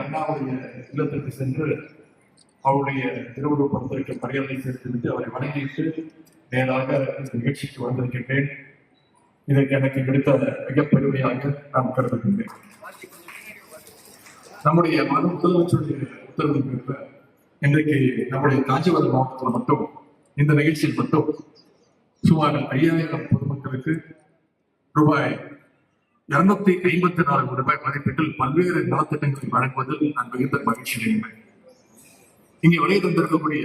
அண்ணாவுடைய இல்லத்திற்கு சென்று அவருடைய திருவுருவ படத்திற்கு மரியாதை செலுத்திவிட்டு அவரை வணங்கிட்டு நேராக இந்த நிகழ்ச்சிக்கு வந்திருக்கின்றேன். இதற்கு எனக்கு கிடைத்த மிகப் பெருமையாக நான் கருதுகின்றேன். நம்முடைய மனு முதலமைச்சருடைய உத்தரவு இன்றைக்கு நம்முடைய காஞ்சிபுரம் மாவட்டத்தில் மட்டும் இந்த நிகழ்ச்சியில் மட்டும் சுமார் ஐயாயிரம் பொதுமக்களுக்கு ரூபாய் இருநூத்தி ஐம்பத்தி நாலு ரூபாய் மதிப்பீட்டில் பல்வேறு நலத்திட்டங்களை வழங்குவதில் நான் மிகுந்த மகிழ்ச்சி அடைகிறேன். இங்கே வருகை தந்திருக்கக்கூடிய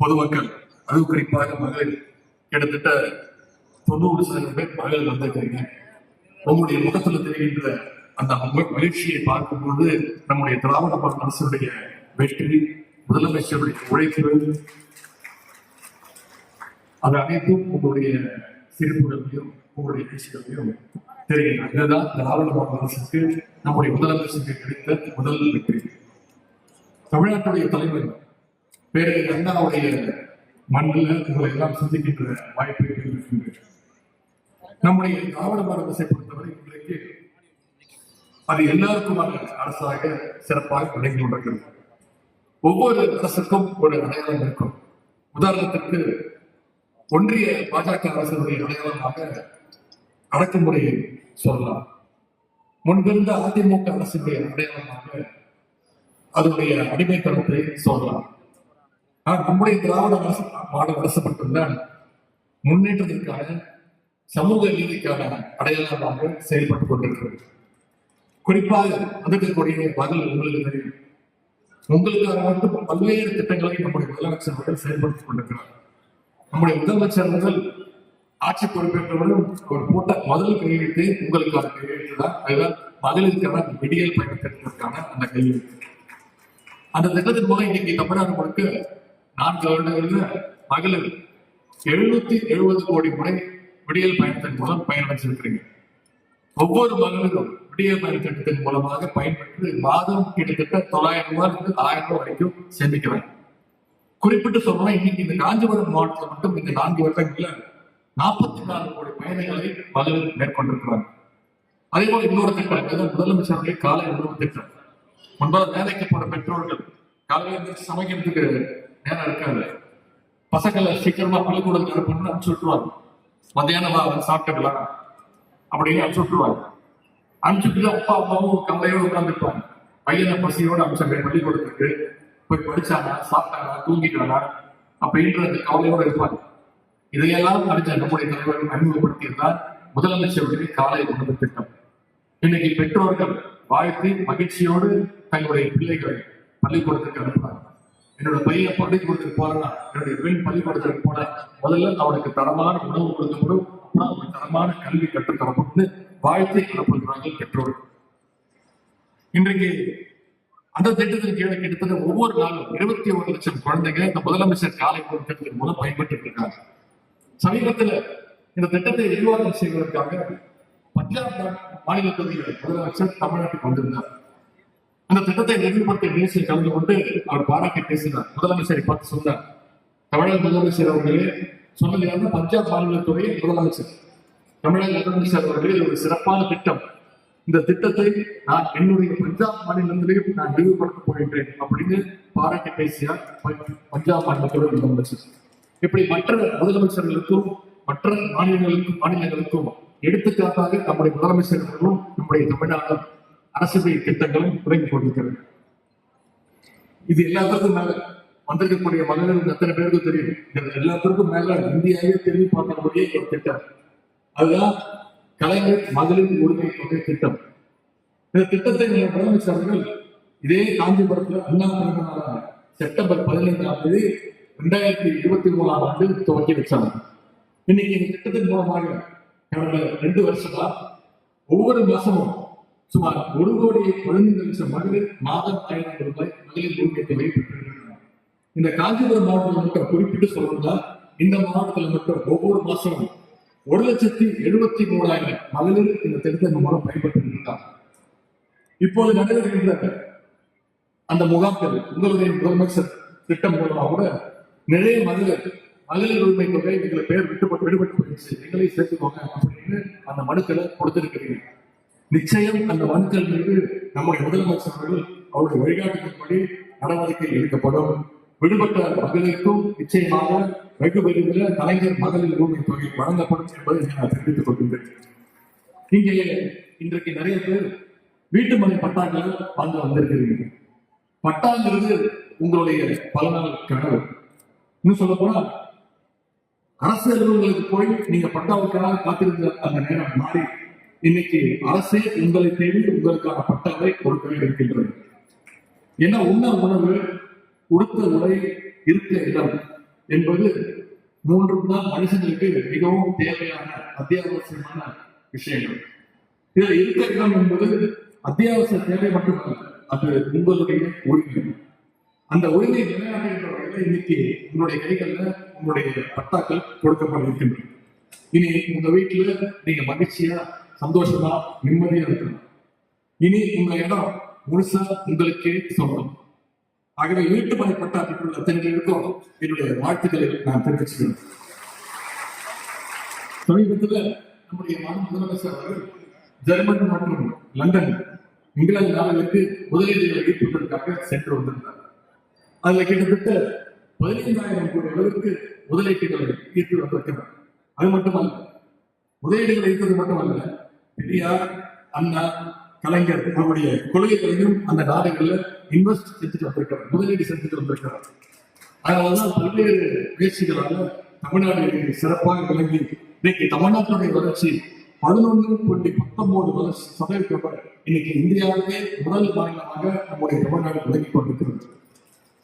பொதுமக்கள் அது குறிப்பாக மகளிர் கிட்டத்தட்ட தொண்ணூறு சதவீதம் பேர் மகளிர் வந்திருக்கிறீங்க. உங்களுடைய முகத்துல தெரிகின்ற அந்த மகிழ்ச்சியை பார்க்கும்போது நம்முடைய திராவிட மனசனுடைய அரசுடைய வெற்றி முதலமைச்சருடைய உழைப்பு அது அனைத்தும் உங்களுடைய சிரிப்புகளையும் உங்களுடைய பேச்சுகளையும் தெரியும் இதுதான் திராவிட மாடல் அரசுக்கு நம்முடைய முதலமைச்சருக்கு கிடைத்த முதல் வெற்றி. தமிழ்நாட்டுடைய தலைவர் பேரறிஞர் அண்ணாவுடைய மண்ணில் உங்களை எல்லாம் சந்திக்கின்ற வாய்ப்பு இருக்கின்றது. நம்முடைய திராவிட மாடல் அரசை பொறுத்தவரை இன்றைக்கு அது எல்லாருக்குமான அரசாக சிறப்பாக விளங்கி கொண்டிருக்கிறது. ஒவ்வொரு அரசுக்கும் ஒரு அடையாளம் இருக்கும். உதாரணத்திற்கு ஒன்றிய பாஜக அரசுடைய அடையாளமாக அடக்குமுறையை சொல்லலாம். முன்பிருந்த அதிமுக அரசுடைய அடையாளமாக அதனுடைய அடிமைத்தனத்தை சொல்லலாம். ஆனால் நம்முடைய திராவிட அரசு மாடல் அரசு மட்டும்தான் முன்னேற்றத்திற்கான சமூக நீதிக்கான அடையாளமாக செயல்பட்டுக் கொண்டிருக்கிறது. குறிப்பாக வந்திருக்கக்கூடிய பதில் உங்களுக்கு தெரியும் உங்களுக்காக மட்டும் பல்வேறு திட்டங்களை நம்முடைய முதலமைச்சர் அவர்கள் செயல்படுத்திக் கொண்டிருக்கிறார். நம்முடைய முதலமைச்சர் அவர்கள் ஆட்சி பொறுப்பேற்றவர்களும் ஒரு போட்ட முதல் கையெழுத்து உங்களுக்கான கையெழுத்து தான் அதுதான் மகளிருக்கான விடியல் பயணத்திற்கான அந்த கையெழுத்து. அந்த திட்டத்தின் மூலம் இன்னைக்கு தமிழ்நாடு முழுக்க நான்கு வருடங்களில் மகளிர் எழுநூத்தி எழுபது கோடி முறை விடியல் பயணத்தின் மூலம் பயனடைச்சிருக்கிறீங்க ஒவ்வொரு மகளிரும் விடியல் பயண திட்டத்தின் மூலமாக பயன்பெற்று மாதம் கிட்டத்தட்ட தொள்ளாயிரம் ரூபாய் இருந்து ஆயிரம் ரூபாய் வரைக்கும் சேமிக்கிறாங்க. குறிப்பிட்டு சொல்லணும் இன்னைக்கு இந்த காஞ்சிபுரம் மாவட்டத்தில் மட்டும் இந்த நான்கு வருடங்கள்ல நாற்பத்தி நாலு கோடி பயணங்களை மகளிர் மேற்கொண்டிருக்கிறாங்க அதே போல இன்னொரு திட்டம் முதலமைச்சருடைய காலை உணவு திட்டம். முன்பாக வேலைக்கு போற பெற்றோர்கள் காலையில சமைக்கிறதுக்கு நேரம் இருக்காது. பசங்களை சீக்கிரமா பள்ளிக்கூடத்துக்கு அனுப்பணும்னு அனுப்பிச்சு விட்டுருவாங்க. மத்தியானம் வா, சாப்பிட்டுக்கலாம் அப்படின்னு அனுப்பிச்சு விட்டுருவாங்க. அனுப்பிச்சுட்டு அப்பா அம்மாவும் கவலையோடு உட்காந்துருப்பாங்க பையனை பசியோடு அனுப்பிச்சாங்க பள்ளிக்கூடத்துக்கு. போய் படிச்சானா சாப்பிட்டானா தூங்கிட்டானா அப்படின்ற அந்த கவலையோடு இருப்பாங்க. இதையெல்லாம் அறிஞர் நம்முடைய தலைவர் அறிமுகப்படுத்தியிருந்தார் முதலமைச்சருடைய காலை உணவு திட்டம். இன்னைக்கு பெற்றோர்கள் வாழ்த்தி மகிழ்ச்சியோடு தங்களுடைய பிள்ளைகளை பள்ளிக்கூடத்துக்கு அனுப்புறாங்க. என்னோட பையன் பள்ளிக்கூடத்துக்கு போறேன்னா என்னுடைய பெண் பள்ளிக்கூடத்துக்கு போன முதல்ல அவனுக்கு தரமான உணவு கொடுக்கப்படும் அப்புறம் அவனுக்கு தரமான கல்வி கற்றுத் வாழ்த்தி வாழ்த்தை அனுப்புகிறார்கள் பெற்றோர்கள். இன்றைக்கு அந்த திட்டத்தின் கீழே கிட்டத்தட்ட ஒவ்வொரு நாளும் இருபத்தி ஒரு லட்சம் குழந்தைங்க இந்த முதலமைச்சர் காலை உணவு திட்டத்தின் மூலம் பயன்பட்டு இருக்காங்க சமீபத்தில் இந்த திட்டத்தை விரிவாக்கம் செய்வதற்காக பஞ்சாப் மாநில மாநிலத்துடைய முதலமைச்சர் தமிழ்நாட்டுக்கு வந்திருந்தார். அந்த திட்டத்தை நெறிமுறைப்படுத்த நிகழ்ச்சியில் கலந்து கொண்டு அவர் பாராட்டி பேசினார். முதலமைச்சரை பார்த்து சொன்னார். தமிழக முதலமைச்சர் அவர்களே சொன்னது வந்து பஞ்சாப் மாநிலத்துறை முதலமைச்சர். தமிழக முதலமைச்சர் அவர்களே ஒரு சிறப்பான திட்டம். இந்த திட்டத்தை நான் என்னுடைய பஞ்சாப் மாநிலத்திலேயும் நான் விரிவுபடுத்த போகின்றேன் அப்படின்னு பாராட்டி பேசியார் பஞ்சாப் மாநிலத்துறை முதலமைச்சர். இப்படி மற்ற முதலமைச்சர்களுக்கும் மற்ற மாநிலங்களுக்கும் மாநிலங்களுக்கும் எடுத்துக்காட்டாக நம்முடைய முதலமைச்சர்களும் நம்முடைய தமிழ்நாடு அரசுடைய திட்டங்களும் தொடங்கி கொண்டிருக்கிறது. இது எல்லாத்துக்கும் மேல வந்திருக்கக்கூடிய மகளிர் எத்தனை பேருக்கு தெரியும்? எல்லாத்திற்கும் மேல இந்தியாவே திரும்பி பார்க்கக்கூடிய ஒரு திட்டம். அதுதான் கலைஞர் மகளிர் உரிமை தொகை திட்டம். இந்த திட்டத்தை நீங்க இதே காஞ்சிபுரத்துல அண்ணா செப்டம்பர் பதினைந்தாம் தேதி ரெண்டாயிரத்தி இருபத்தி மூணாம் ஆண்டு துவக்கி வச்சாங்க இன்னைக்கு இந்த திட்டத்தின் மூலமாக கடந்த ரெண்டு வருஷமா ஒவ்வொரு மாசமும் சுமார் ஒரு கோடி பதினைந்து லட்சம் மகளிர் மாதம் ஆயிரம் ரூபாய் மகளிர் உரிமை தொகை பெற்றிருக்கிறாங்க இந்த காஞ்சிபுரம் மாவட்டத்தில் மட்டும் குறிப்பிட்டு சொல்லணும்னா இந்த மாவட்டத்தில் மட்டும் ஒவ்வொரு மாசமும் ஒரு லட்சத்தி எழுபத்தி மூணாயிரம் மகளிர் இந்த திட்டத்தின் மூலம் பயன்பட்டு இருக்காங்க இப்போது நடைபெறுகின்ற அந்த முகாம்கள் உங்களுடைய முதலமைச்சர் திட்டம் மூலமாக கூட நிறைய மகளிர் மகளிர் உரிமை தொகை எங்களை பேர் விட்டுப்பட்டு விடுபட்டு போயிடுச்சு எங்களை சேர்த்துக்கோங்க அப்படின்னு அந்த மனுக்களை கொடுத்திருக்கிறீங்க. நிச்சயம் அந்த மனுக்கள் மீது நம்முடைய முதலமைச்சர் அவர்கள் அவருடைய வழிகாட்டுதல்படி நடவடிக்கை எடுக்கப்படும். விடுபட்ட மகளிருக்கும் நிச்சயமாக வெகு விரைவில் கலைஞர் மகளிர் உரிமை தொகை வழங்கப்படும் என்பதை நான் தெரிவித்துக் கொள்கின்றேன். இங்கே இன்றைக்கு நிறைய பேர் வீட்டு மனை பட்டாக்களை வாங்க வந்திருக்கிறீங்க பட்டாங்கிறது உங்களுடைய பல நாள் கனவு. இன்னும் சொல்ல போனா அரசு அலுவலங்களுக்கு போய் நீங்க பட்டாவுக்காக காத்திருந்த அந்த நேரம் மாறி இன்னைக்கு அரசே உங்களை தேடி உங்களுக்கான பட்டாவை கொடுக்கவே இருக்கின்றது. ஏன்னா உண்ண உணவு உடுத்த உடை இருக்க இடம் என்பது மூன்றும் தான் மனுஷனுக்கு மிகவும் தேவையான அத்தியாவசியமான விஷயங்கள். இதில் இருக்க இடம் என்பது அத்தியாவசிய தேவை மட்டுமல்ல அது உங்களுடைய உரிமை. அந்த உரிமை நிலைநாட்டுகின்ற வகையில் இன்னைக்கு உங்களுடைய கைகள்ல உங்களுடைய பட்டாக்கள் கொடுக்கப்பட இருக்கின்றன. இனி உங்க வீட்டுல நீங்க மகிழ்ச்சியா சந்தோஷமா நிம்மதியா இருக்கணும். இனி உங்க இடம் முழுசா உங்களுக்கே சொல்லணும். ஆகவே வீட்டு மனை பட்டா பெற்றுள்ள என்னுடைய வாழ்த்துக்களை நான் தெரிவிச்சுக்கிறேன். சமீபத்தில் நம்முடைய மாநில முதலமைச்சர் அவர்கள் ஜெர்மன் மற்றும் லண்டன் இங்கிலாந்து நாடுகளுக்கு முதலீடுகளை ஈர்ப்பதற்காக சென்று வந்திருந்தார். அதுல கிட்டத்தட்ட பதினைந்தாயிரம் கோடி அளவுக்கு முதலீட்டுகளை ஈர்த்து வந்திருக்கிறார். அது மட்டுமல்ல முதலீடுகளை ஈர்த்தது மட்டுமல்ல பெரியார் அண்ணா கலைஞர் அவருடைய கொள்கைகளையும் அந்த நாடுகள்ல இன்வெஸ்ட் செஞ்சுட்டு வந்திருக்கிறார் முதலீடு செஞ்சுட்டு வந்திருக்கிறார். அதனாலதான் பல்வேறு முயற்சிகளால தமிழ்நாடு சிறப்பாக விளங்கி இன்னைக்கு தமிழ்நாட்டுடைய வளர்ச்சி பதினொன்று புள்ளி பத்தொன்பது வளர்ச்சி சதவீதம் இன்னைக்கு இந்தியாவிலே முதல் மாநிலமாக நம்முடைய தமிழ்நாடு விளங்கி கொண்டிருக்கிறது.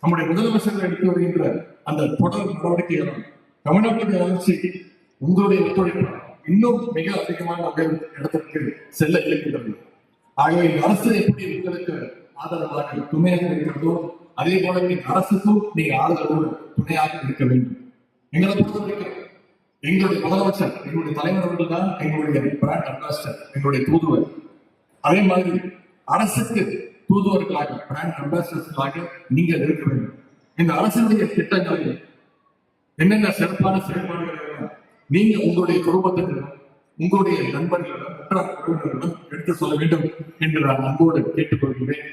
நம்முடைய முதலமைச்சர் எடுத்து வருகின்ற அந்த தொடர் நடவடிக்கைகளும் தமிழ்நாட்டுடைய வளர்ச்சி உங்களுடைய ஒத்துழைப்பு இன்னும் மிக அதிகமான இடத்திற்கு செல்ல இருக்கின்றது. ஆகவே இந்த அரசு எப்படி உங்களுக்கு ஆதரவாக துணையாக இருக்கிறதோ அதே போல இந்த அரசுக்கும் நீங்க ஆதரவோடு துணையாக இருக்க வேண்டும். எங்களை பொறுத்தவரைக்கும் எங்களுடைய முதலமைச்சர் எங்களுடைய தலைவர் அவர்கள் தான் எங்களுடைய பிராண்ட் அம்பாசிடர் எங்களுடைய தூதுவர். அதே மாதிரி அரசுக்கு தூதுவர்களாக பிராண்ட் அம்பாசிடர்களாக நீங்கள் இருக்க வேண்டும். இந்த அரசுடைய திட்டங்களை என்னென்ன சிறப்பான செயல்பாடுகள் நீங்க உங்களுடைய குடும்பத்தினரிடம் உங்களுடைய நண்பர்களிடம் உற்றார் உறவினர்களிடம் எடுத்து சொல்ல வேண்டும் என்று நான் அன்போடு கேட்டுக்கொள்கிறேன்.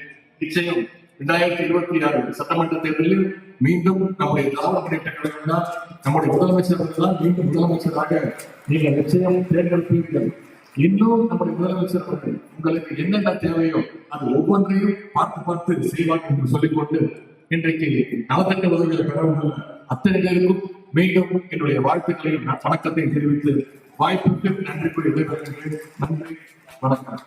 நிச்சயம் இரண்டாயிரத்தி இருபத்தி ஆறு சட்டமன்ற தேர்தலில் மீண்டும் நம்முடைய திராவிட முன்னேற்ற கழகம் தான் நம்முடைய முதலமைச்சர் தான் மீண்டும் முதலமைச்சராக நீங்கள் நிச்சயம் தேர்ந்தெடுப்பீர்கள். இன்னும் நம்முடைய முதலமைச்சர் உங்களுக்கு என்னென்ன தேவையோ அது ஒவ்வொன்றையும் பார்த்து பார்த்து செய்வார் என்று சொல்லிக்கொண்டு இன்றைக்கு நலத்திட்ட உதவிகளை பெறவர்கள் அத்தனை பேருக்கும் மீண்டும் என்னுடைய வாழ்த்துக்களையும் நான் வணக்கத்தை தெரிவித்து வாய்ப்புக்கு நன்றி கூறி விடைபெறுகிறேன். நன்றி வணக்கம்.